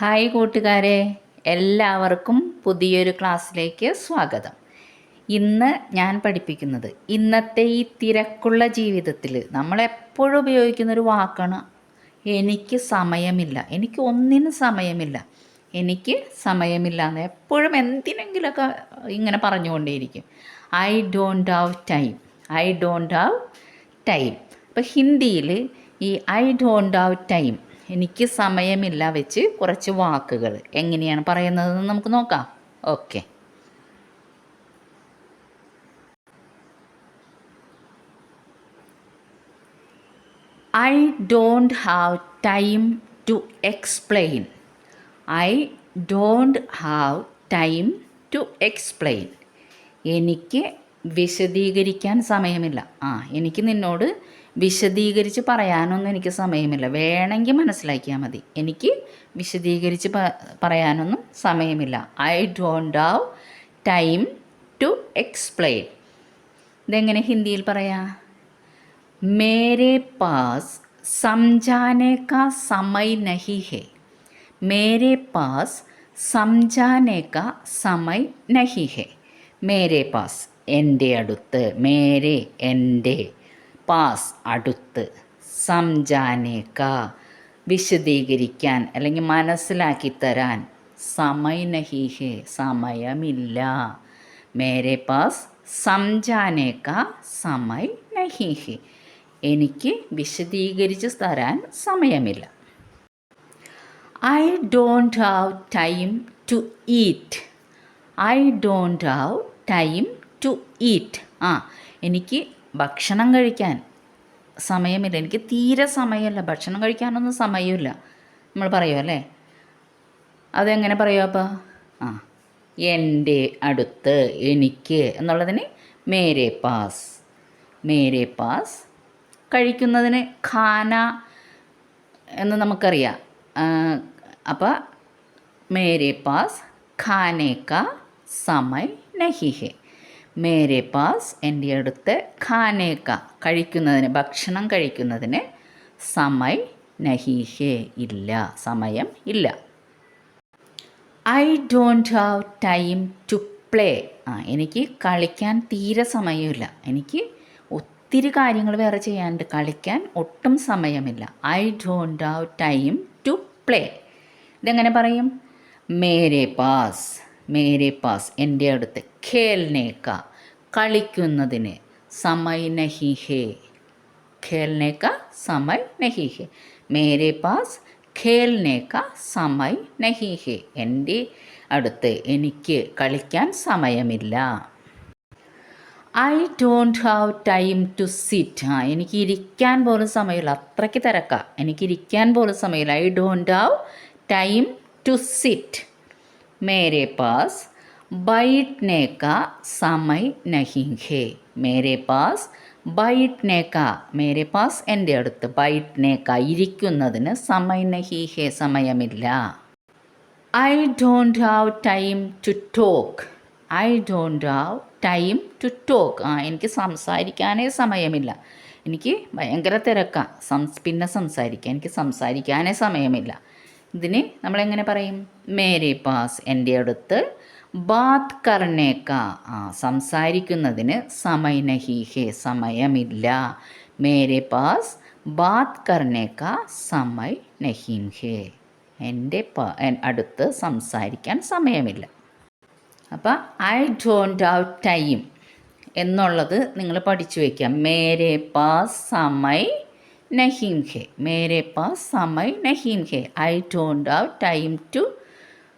Hi കൂട്ടുകാരെ എല്ലാവർക്കും പുതിയൊരു ക്ലാസ്സിലേക്ക് സ്വാഗതം. ഇന്ന് ഞാൻ പഠിപ്പിക്കുന്നത് ഇന്നത്തെ ഈ തിരക്കുള്ള ജീവിതത്തിൽ നമ്മളെപ്പോഴും ഉപയോഗിക്കുന്ന ഒരു വാക്കാണ് എനിക്ക് സമയമില്ല. എനിക്ക് ഒന്നിനും സമയമില്ല. എനിക്ക് സമയമില്ല എന്ന് എപ്പോഴും എന്തിനെങ്കിലുമൊക്കെ ഇങ്ങനെ പറഞ്ഞുകൊണ്ടേയിരിക്കും. I don't have time I don't have time അപ്പോൾ ഹിന്ദിയിൽ ഈ ഐ ഡോണ്ട് ഹാവ് ടൈം എനിക്ക് സമയമില്ല വെച്ച് കുറച്ച് വാക്കുകൾ. എങ്ങനെയാണ് പറയുന്നതെന്ന് നമുക്ക് നോക്കാം. Okay. I don't have time to explain. I don't have time to explain. എനിക്ക് വിശദീകരിക്കാൻ സമയമില്ല. ആ എനിക്ക് നിന്നോട് വിശദീകരിച്ച് പറയാനൊന്നും എനിക്ക് സമയമില്ല. വേണമെങ്കിൽ മനസ്സിലാക്കിയാൽ മതി. എനിക്ക് വിശദീകരിച്ച് പ പറയാനൊന്നും സമയമില്ല. I don't have time to explain ഇതെങ്ങനെ ഹിന്ദിയിൽ പറയാ? മേരെ പാസ് സംജാനെ കാ സമയ് നഹി ഹെ. മേരെ പാസ് സംജാനെ കാ സമയ് നഹി ഹെ. മേരെ പാസ് എന്റെ അടുത്ത്. മേരെ എന്റെ പാസ് അടുത്ത് സംജാനേക്ക. വിശദീകരിക്കാൻ അല്ലെങ്കിൽ മനസ്സിലാക്കി തരാൻ സമയനഹിഹേ സമയമില്ല. മേരെ പാസ് സംജാനേക്ക സമയ നഹിഹെ എനിക്ക് വിശദീകരിച്ച് തരാൻ സമയമില്ല. I don't have time to eat. I don't have time to eat. ആ എനിക്ക് ഭക്ഷണം കഴിക്കാൻ സമയമില്ല. എനിക്ക് തീരെ സമയമില്ല. ഭക്ഷണം കഴിക്കാനൊന്നും സമയമില്ല. നമ്മൾ പറയുമോ അല്ലേ? അതെങ്ങനെ പറയുമോ അപ്പോൾ ആ എന്റെ അടുത്ത് എനിക്ക് എന്നുള്ളതിന് മേരെ പാസ്. മേരെ പാസ് കഴിക്കുന്നതിന് ഖാന എന്ന് നമുക്കറിയാം. അപ്പോൾ മേരെ പാസ് ഖാനേക്ക സമയ് നഹി ഹെ മേരെ പാസ് എന്റെ അടുത്ത് ഖാനേക്ക. കഴിക്കുന്നതിന് ഭക്ഷണം കഴിക്കുന്നതിന് സമയ് നഹീഹേ ഇല്ല. സമയം ഇല്ല. I don't have time to play ആ എനിക്ക് കളിക്കാൻ തീരെ സമയമില്ല. എനിക്ക് ഒത്തിരി കാര്യങ്ങൾ വേറെ ചെയ്യാനുണ്ട്. കളിക്കാൻ ഒട്ടും സമയമില്ല. I don't have time to play ഇതെങ്ങനെ പറയും? മേരെ പാസ് മേരെ പാസ് എന്റെ അടുത്ത് ഖേൽനേക്ക. കളിക്കുന്നതിന്. സമയ് നഹി ഹേ. ഖേൽനെ കാ സമയ് നഹി ഹേ. മേരെ പാസ് ഖേൽനേക്ക കാ സമയ് നഹി ഹേ. എന്റെ അടുത്ത് എനിക്ക് കളിക്കാൻ സമയമില്ല. I don't have time to sit. ആ എനിക്ക് ഇരിക്കാൻ പോലും സമയമില്ല. അത്രയ്ക്ക് തിരക്കാം. എനിക്ക് ഇരിക്കാൻ പോലും സമയമില്ല. I don't have time to sit. മേരെ പാസ് बैठने का समय नहीं है मेरे पास ബൈറ്റ്നെ കാ മേരെ പാസ് എൻ്റെ അടുത്ത് ബൈറ്റ്നെ കാ ഇരിക്കുന്നതിന് സമയ നഹി ഹേ സമയമില്ല I don't have time to talk I don't have time to talk ആ എനിക്ക് സംസാരിക്കാനേ സമയമില്ല എനിക്ക് ഭയങ്കര തിരക്കാണ് സംസ് പിന്നെ സംസാരിക്കാൻ എനിക്ക് സംസാരിക്കാനേ സമയമില്ല ഇതിന് നമ്മളെങ്ങനെ പറയും മേരെ പാസ് എൻ്റെ അടുത്ത് ബാത് കർണേക്ക ആ സംസാരിക്കുന്നതിന് സമയ നഹി ഹേ സമയമില്ല. മേരെ പാസ് ബാത് കർണേക്ക സമയ നഹീം ഹേ എന്റെ അടുത്ത് സംസാരിക്കാൻ സമയമില്ല. അപ്പോൾ ഐ ഡോണ്ട് ഹാവ് ടൈം എന്നുള്ളത് നിങ്ങൾ പഠിച്ചു വയ്ക്കാം മേരെ പാസ് സമയ നഹീം ഹേ. മേരെ പാസ് സമയ് നഹീം ഹേ. I don't have time to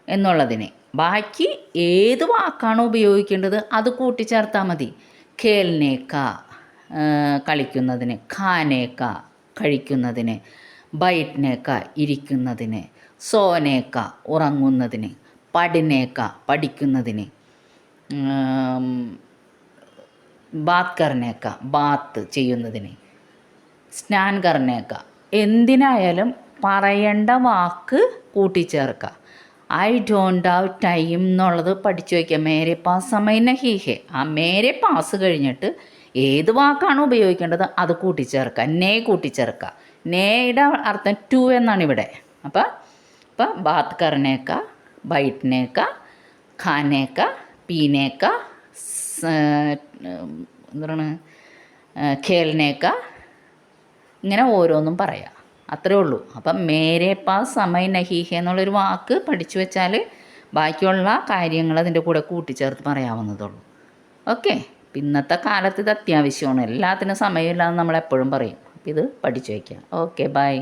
എന്നുള്ളതിനെ. ബാക്കി ഏത് വാക്കാണോ ഉപയോഗിക്കേണ്ടത് അത് കൂട്ടിച്ചേർത്താൽ മതി. ഖേൽനേക്ക കളിക്കുന്നതിന് ഖാനേക്ക കഴിക്കുന്നതിന് ബൈറ്റ്നേക്ക ഇരിക്കുന്നതിന് സോനേക്ക ഉറങ്ങുന്നതിന് പഠിനേക്ക പഠിക്കുന്നതിന് ബാത്കറിനേക്ക ബാത്ത് ചെയ്യുന്നതിന് സ്നാൻ കർണേക്ക എന്തിനായാലും പറയേണ്ട വാക്ക് കൂട്ടിച്ചേർക്കുക ഐ ഡോണ്ട് ഹാവ് ടൈം എന്നുള്ളത് പഠിച്ചു വയ്ക്കുക. മേരെ പാസ് സമയ ഹീഹെ ആ മേരെ പാസ് കഴിഞ്ഞിട്ട് ഏത് വാക്കാണ് ഉപയോഗിക്കേണ്ടത്? അത് കൂട്ടിച്ചേർക്കുക. നേ കൂട്ടിച്ചേർക്കുക. നേയുടെ അർത്ഥം ടു എന്നാണ് ഇവിടെ. അപ്പോൾ ഇപ്പം ബാത്ത് കറിനേക്ക ബൈറ്റിനേക്ക ഖാനേക്ക പീനേക്ക എന്താണ് ഖേലിനേക്ക ഇങ്ങനെ ഓരോന്നും പറയാം. അത്രേ ഉള്ളൂ. അപ്പം മേരെ പാ സമയ നഹീഹ എന്നുള്ളൊരു വാക്ക് പഠിച്ചു വെച്ചാൽ ബാക്കിയുള്ള കാര്യങ്ങൾ അതിന്റെ കൂടെ കൂട്ടിച്ചേർത്ത് പറയാവുന്നതുള്ളൂ. ഓക്കെ? ഇന്നത്തെ കാലത്ത് ഇത് അത്യാവശ്യമാണ്. എല്ലാത്തിനും സമയമില്ലാന്ന് നമ്മൾ എപ്പോഴും പറയും. അപ്പം ഇത് പഠിച്ചു വയ്ക്കുക ഓക്കെ ബൈ.